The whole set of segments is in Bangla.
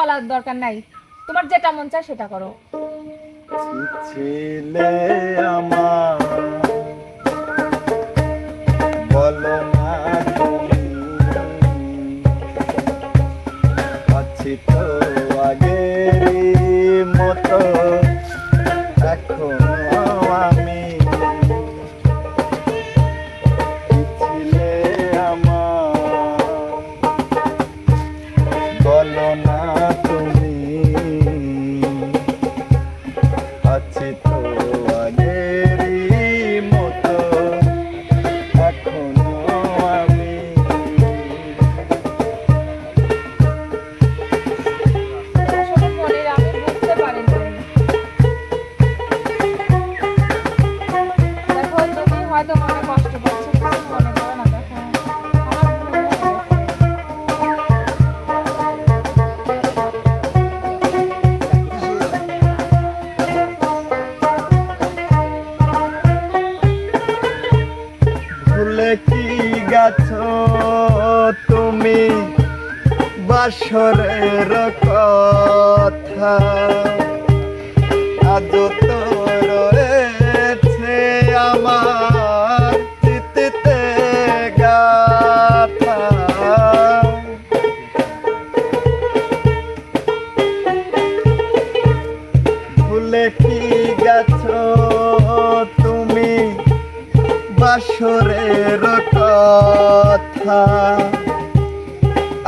বলার দরকার নাই। তোমার যেটা মন চায় সেটা করো। ছিলে আমার। বলো না মতো। বাসরের কথা। আজ তো রয়েছে আমার চিতিতে গাথা। ভুলে কি গেছো তুমি? বাসরের কথা।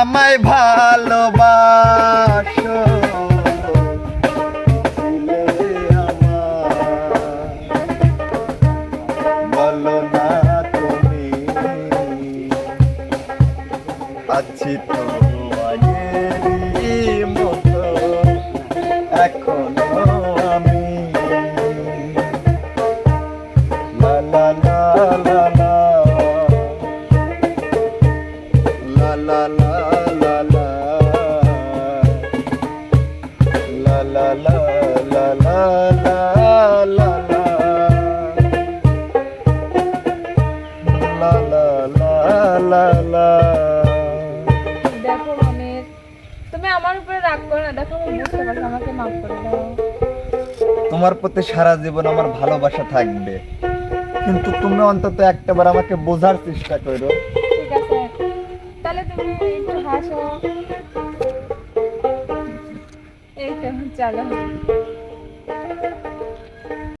আমায় ভালোবাসো। বলো না তুমি আছি তো মতো এখনও আমি। লা লা। দেখো মনের তুমি আমার উপরে রাগ করো না দেখো আমি বুঝতে পারছি আমাকে মাফ করে দাও। তোমার প্রতি সারা জীবন আমার ভালোবাসা থাকবে। কিন্তু তুমি অন্তত একটাবার আমাকে বোঝার চেষ্টা করো। ঠিক আছে তাহলে তুমি একটু হাসো। এই তো চলো